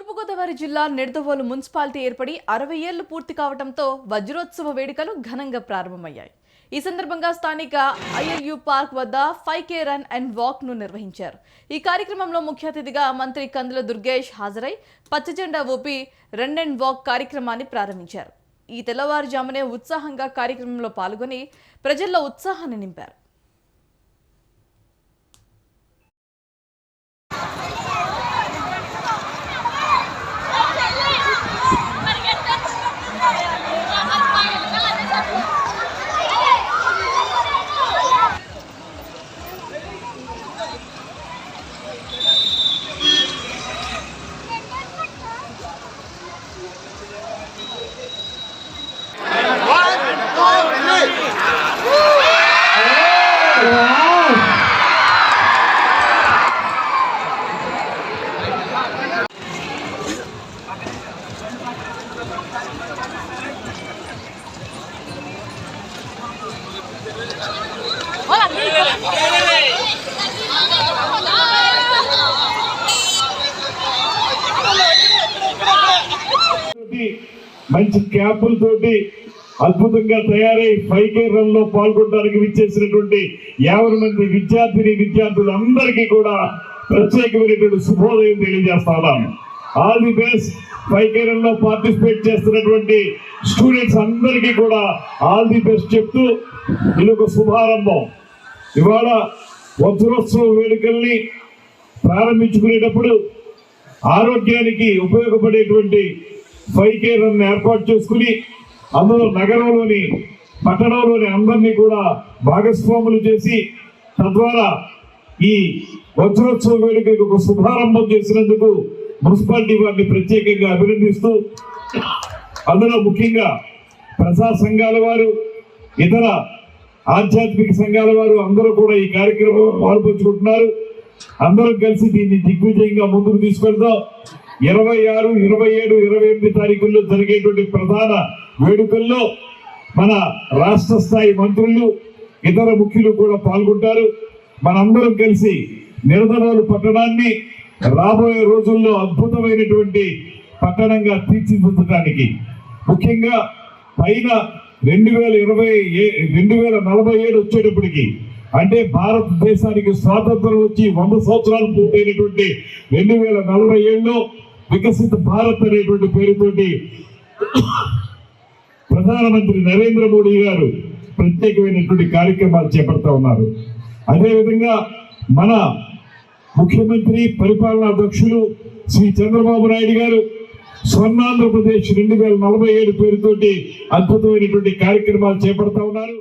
తూర్పుగోదావరి జిల్లా నిడదవోలు మున్సిపాలిటీ ఏర్పడి అరవై ఏళ్ళు పూర్తి కావడంతో వజ్రోత్సవ వేడుకలు ఘనంగా ప్రారంభమయ్యాయి. ఈ సందర్భంగా స్థానిక ఐఎల్యు పార్క్ వద్ద ఫైవ్ కే రన్ అండ్ వాక్ను నిర్వహించారు. ఈ కార్యక్రమంలో ముఖ్య అతిథిగా మంత్రి కందుల దుర్గేష్ హాజరై పచ్చజెండా ఊపి రన్ అండ్ వాక్ కార్యక్రమాన్ని ప్రారంభించారు. ఈ తెల్లవారుజామునే ఉత్సాహంగా కార్యక్రమంలో పాల్గొని ప్రజల్లో ఉత్సాహాన్ని నింపారు. తోటి, మంచి క్యాపులతోటి అద్భుతంగా తయారై పైకే రన్లో పాల్గొనడానికి విచ్చేసినటువంటి యాభై మంది విద్యార్థిని విద్యార్థులు అందరికీ కూడా ప్రత్యేకమైనటువంటి శుభోదయం తెలియజేస్తాను ఆల్ ది బెస్ట్. ఫైవ్ రన్లో పార్టిసిపేట్ చేస్తున్నటువంటి స్టూడెంట్స్ అందరికీ కూడా ఆల్ ది బెస్ట్ చెప్తూ ఇది ఒక శుభారంభం. ఇవాళ వజ్రోత్సవ వేడుకల్ని ప్రారంభించుకునేటప్పుడు ఆరోగ్యానికి ఉపయోగపడేటువంటి ఫైవ్ కే రన్ ఏర్పాటు చేసుకుని అందులో నగరంలోని పట్టణంలోని అందరినీ కూడా భాగస్వాములు చేసి తద్వారా ఈ వజ్రోత్సవ వేడుకకు ఒక శుభారంభం చేసినందుకు మున్సిపాలిటీ వారిని ప్రత్యేకంగా అభినందిస్తూ అందులో ముఖ్యంగా ప్రజా సంఘాల వారు ఇతర ఆధ్యాత్మిక సంఘాల వారు అందరూ కూడా ఈ కార్యక్రమం పాల్పంచుకుంటున్నారు. అందరం కలిసి దీన్ని దిగ్విజయంగా ముందుకు తీసుకెళ్తాం ఇరవై ఆరు ఇరవై ఏడు ఇరవై ఎనిమిది తారీఖుల్లో జరిగేటువంటి ప్రధాన వేడుకల్లో మన రాష్ట్ర స్థాయి మంత్రులు ఇతర ముఖ్యులు కూడా పాల్గొంటారు. మనందరం కలిసి నిరదనోలు పట్టణాన్ని రాబోయే రోజుల్లో అద్భుతమైనటువంటి పట్టణంగా తీర్చిదిద్దడానికి ముఖ్యంగా పైన రెండు వేల ఇరవై రెండు వేల నలభై ఏడు వచ్చేటప్పటికి అంటే భారతదేశానికి స్వాతంత్రం వచ్చి వంద సంవత్సరాలు పూర్తయినటువంటి రెండు వేల నలభై ఏడులో వికసిత భారత్ అనేటువంటి పేరుతోటి ప్రధానమంత్రి నరేంద్ర మోడీ గారు ప్రత్యేకమైనటువంటి కార్యక్రమాలు చేపడతా ఉన్నారు. అదేవిధంగా మన ముఖ్యమంత్రి పరిపాలనా అధ్యక్షులు శ్రీ చంద్రబాబు నాయుడు గారు స్వర్ణాంధ్రప్రదేశ్ రెండు వేల నలభై ఏడు పేరుతోటి అద్భుతమైనటువంటి కార్యక్రమాలు చేపడతా ఉన్నారు.